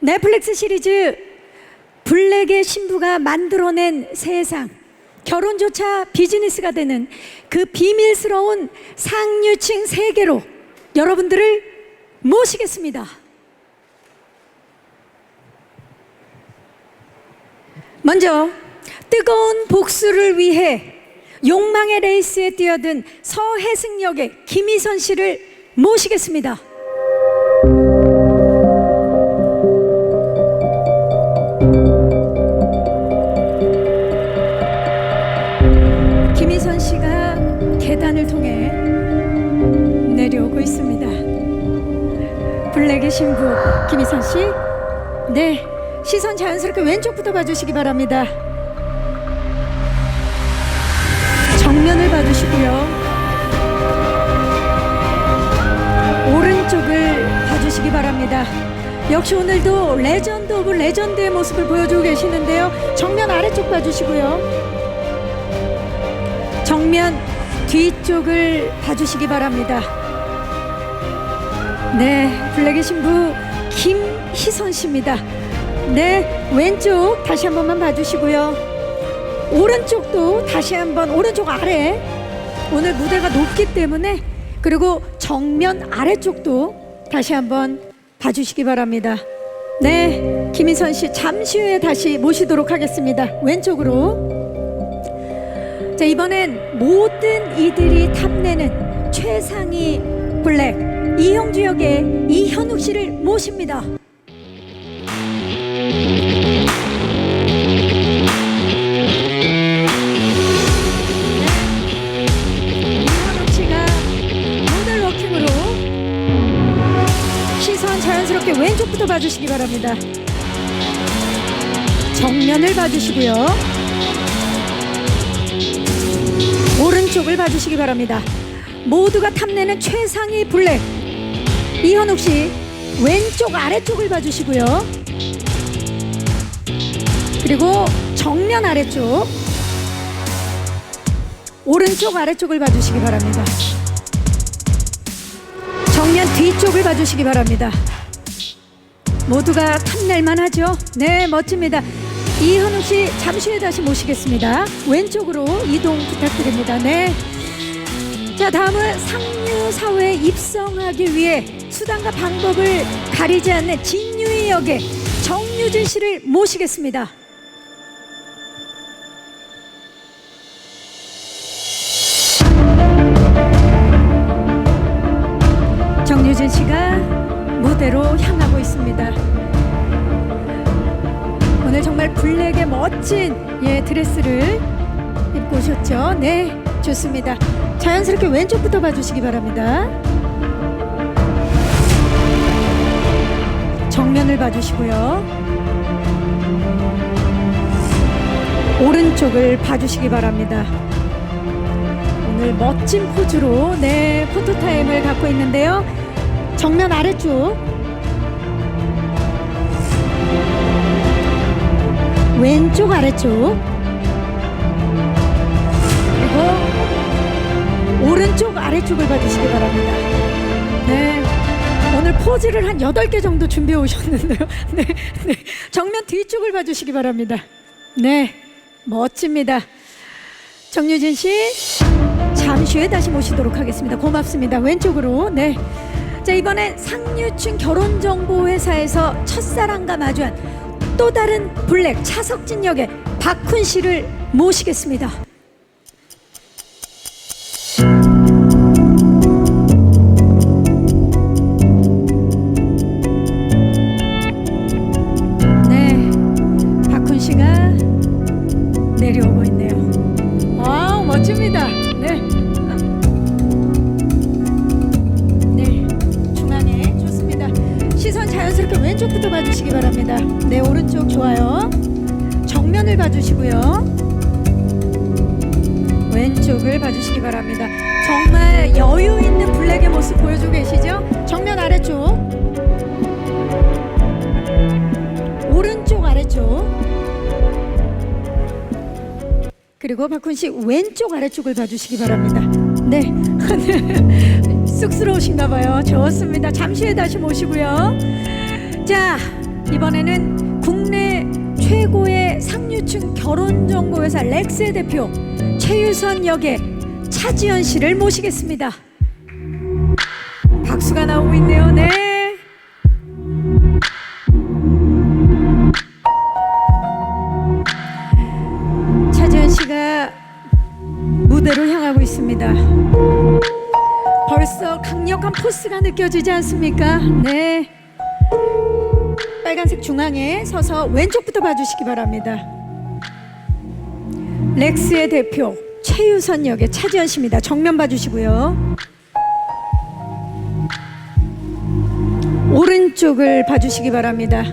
넷플릭스 시리즈 블랙의 신부가 만들어낸 세상 결혼조차 비즈니스가 되는 그 비밀스러운 상류층 세계로 여러분들을 모시겠습니다. 먼저 뜨거운 복수를 위해 욕망의 레이스에 뛰어든 서해승 역의 김희선 씨를 모시겠습니다. 계단을 통해 내려오고 있습니다. 블랙의 신부 김희선 씨, 네 시선 자연스럽게 왼쪽부터 봐주시기 바랍니다. 정면을 봐주시고요. 오른쪽을 봐주시기 바랍니다. 역시 오늘도 레전드 오브 레전드의 모습을 보여주고 계시는데요. 정면 아래쪽 봐주시고요. 정면 뒤쪽을 봐주시기 바랍니다. 네, 블랙의 신부 김희선 씨입니다. 네, 왼쪽 다시 한 번만 봐주시고요. 오른쪽도 다시 한번 오른쪽 아래 오늘 무대가 높기 때문에 그리고 정면 아래쪽도 다시 한번 봐주시기 바랍니다. 네, 김희선 씨 잠시 후에 다시 모시도록 하겠습니다. 왼쪽으로. 자 이번엔 모든 이들이 탐내는 최상위 블랙 이형주 역의 이현욱 씨를 모십니다. 왼쪽부터 봐주시기 바랍니다. 정면을 봐주시고요. 오른쪽을 봐주시기 바랍니다. 모두가 탐내는 최상위 블랙 이현욱 씨 왼쪽 아래쪽을 봐주시고요. 그리고 정면 아래쪽 오른쪽 아래쪽을 봐주시기 바랍니다. 정면 뒤쪽을 봐주시기 바랍니다. 모두가 탐낼만 하죠? 네, 멋집니다. 이현욱 씨 잠시 후에 다시 모시겠습니다. 왼쪽으로 이동 부탁드립니다. 네. 자, 다음은 상류 사회에 입성하기 위해 수단과 방법을 가리지 않는 진유의 역의 정유진 씨를 모시겠습니다. 정유진 씨가 무대로 향하고 있습니다. 오늘 정말 블랙의 멋진 예 드레스를 입고 오셨죠? 네, 좋습니다. 자연스럽게 왼쪽부터 봐주시기 바랍니다. 정면을 봐주시고요. 오른쪽을 봐주시기 바랍니다. 오늘 멋진 포즈로 네 포토 타임을 갖고 있는데요. 정면 아래쪽 왼쪽 아래쪽 그리고 오른쪽 아래쪽을 봐주시기 바랍니다. 네. 오늘 포즈를 한 8개 정도 준비해 오셨는데요. 네, 네. 정면 뒤쪽을 봐주시기 바랍니다. 네. 멋집니다. 정유진 씨, 잠시 후에 다시 모시도록 하겠습니다. 고맙습니다. 왼쪽으로. 네. 자, 이번엔 상류층 결혼정보회사에서 첫사랑과 마주한 또 다른 블랙 차석진 역의 박훈 씨를 모시겠습니다. 네, 박훈 씨가 내려오고 있네요. 와우, 멋집니다. 네. 네, 중앙에 좋습니다. 시선 자연스럽게 왼쪽부터 봐주시기 바랍니다. 정면을 봐주시고요. 왼쪽을 봐주시기 바랍니다. 정말 여유 있는 블랙의 모습 보여주고 계시죠? 정면 아래쪽. 오른쪽 아래쪽. 그리고 박훈 씨 왼쪽 아래쪽을 봐주시기 바랍니다. 네, 쑥스러우신가 봐요. 좋습니다. 잠시 후에 다시 모시고요. 자, 이번에는 최고의 상류층 결혼정보회사 렉스의 대표 최유선 역의 차지연 씨를 모시겠습니다. 박수가 나오고 있네요. 네. 차지연 씨가 무대로 향하고 있습니다. 벌써 강력한 포스가 느껴지지 않습니까? 네. 빨간색 중앙에 서서 왼쪽부터 봐주시기 바랍니다. 렉스의 대표 최유선 역의 차지연 씨입니다. 정면 봐주시고요. 오른쪽을 봐주시기 바랍니다.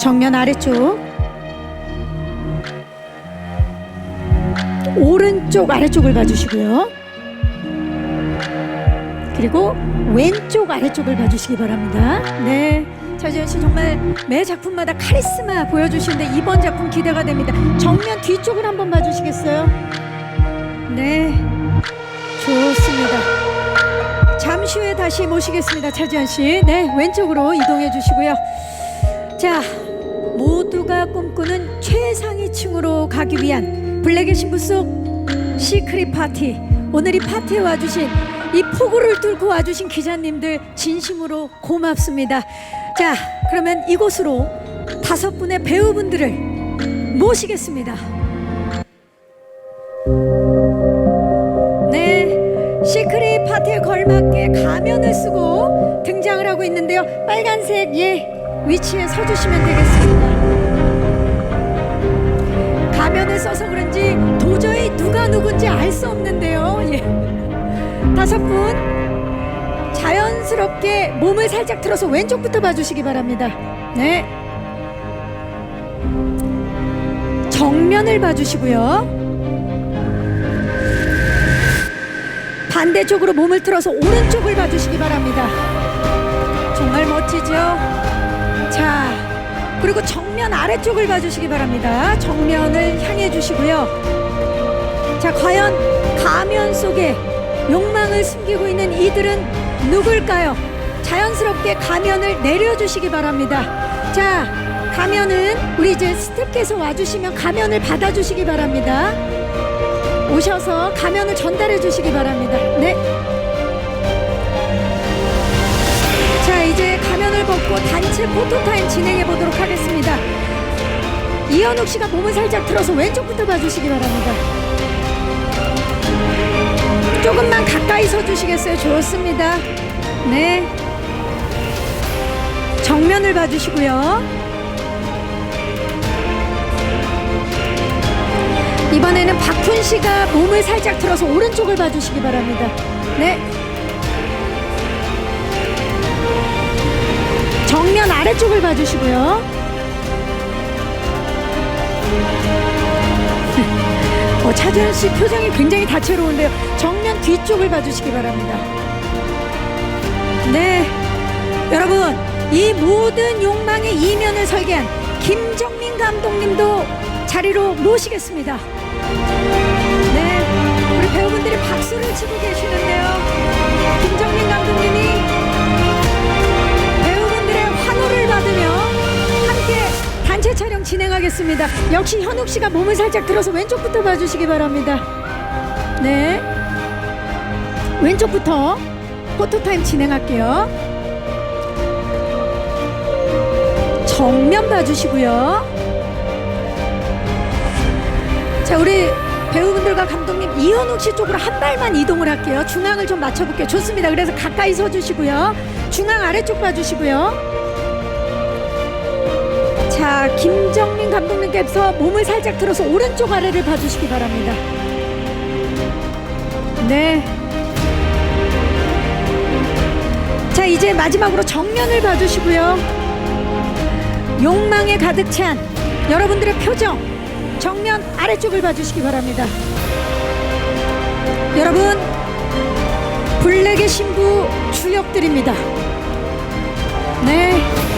정면 아래쪽. 오른쪽 아래쪽을 봐주시고요. 그리고 왼쪽 아래쪽을 봐주시기 바랍니다. 네. 차지현 씨 정말 매 작품마다 카리스마 보여주시는데 이번 작품 기대가 됩니다. 정면 뒤쪽을 한번 봐주시겠어요? 네. 좋습니다. 잠시 후에 다시 모시겠습니다. 차지현 씨. 네. 왼쪽으로 이동해 주시고요. 자, 모두가 꿈꾸는 최상위 층으로 가기 위한 블랙의 신부 속 시크릿 파티. 오늘 이 파티에 와주신 이 폭우를 뚫고 와주신 기자님들 진심으로 고맙습니다. 자, 그러면 이곳으로 다섯 분의 배우분들을 모시겠습니다. 네, 시크릿 파티에 걸맞게 가면을 쓰고 등장을 하고 있는데요. 빨간색 예 위치에 서주시면 되겠습니다. 가면을 써서 그런지 도저히 누가 누군지 알 수 없는데요. 예. 다섯 분 자연스럽게 몸을 살짝 틀어서 왼쪽부터 봐주시기 바랍니다. 네. 정면을 봐주시고요. 반대쪽으로 몸을 틀어서 오른쪽을 봐주시기 바랍니다. 정말 멋지죠? 자, 그리고 정면 아래쪽을 봐주시기 바랍니다. 정면을 향해 주시고요. 자, 과연 가면 속에 욕망을 숨기고 있는 이들은 누굴까요? 자연스럽게 가면을 내려주시기 바랍니다. 자, 가면은 우리 이제 스태프께서 와주시면 가면을 받아주시기 바랍니다. 오셔서 가면을 전달해 주시기 바랍니다. 네. 자, 이제 가면을 벗고 단체 포토타임 진행해 보도록 하겠습니다. 이현욱 씨가 몸을 살짝 틀어서 왼쪽부터 봐주시기 바랍니다. 조금만 가까이 서 주시겠어요? 좋습니다. 네. 정면을 봐주시고요. 이번에는 박훈 씨가 몸을 살짝 틀어서 오른쪽을 봐주시기 바랍니다. 네. 정면 아래쪽을 봐주시고요. 어, 차재현 씨 표정이 굉장히 다채로운데요. 정면 뒤쪽을 봐주시기 바랍니다. 네. 여러분, 이 모든 욕망의 이면을 설계한 김정민 감독님도 자리로 모시겠습니다. 네. 우리 배우분들이 박수를 치고 계시는데요. 김정민 감독님이 단체 촬영 진행하겠습니다. 역시 현욱 씨가 몸을 살짝 들어서 왼쪽부터 봐주시기 바랍니다. 네. 왼쪽부터 포토타임 진행할게요. 정면 봐주시고요. 자, 우리 배우분들과 감독님 이현욱 씨 쪽으로 한 발만 이동을 할게요. 중앙을 좀 맞춰볼게요. 좋습니다. 그래서 가까이 서주시고요. 중앙 아래쪽 봐주시고요. 자, 김정민 감독님께서 몸을 살짝 들어서 오른쪽 아래를 봐주시기 바랍니다. 네. 자, 이제 마지막으로 정면을 봐주시고요. 욕망에 가득 찬 여러분들의 표정, 정면 아래쪽을 봐주시기 바랍니다. 여러분, 블랙의 신부 주역들입니다. 네.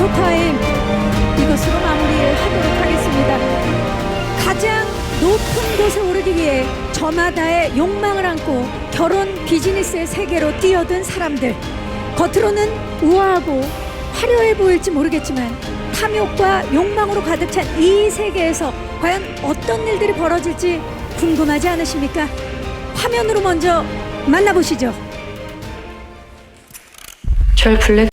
포토타임 이것으로 마무리를 하도록 하겠습니다. 가장 높은 곳에 오르기 위해 저마다의 욕망을 안고 결혼 비즈니스의 세계로 뛰어든 사람들 겉으로는 우아하고 화려해 보일지 모르겠지만 탐욕과 욕망으로 가득 찬 이 세계에서 과연 어떤 일들이 벌어질지 궁금하지 않으십니까? 화면으로 먼저 만나보시죠. 절 블랙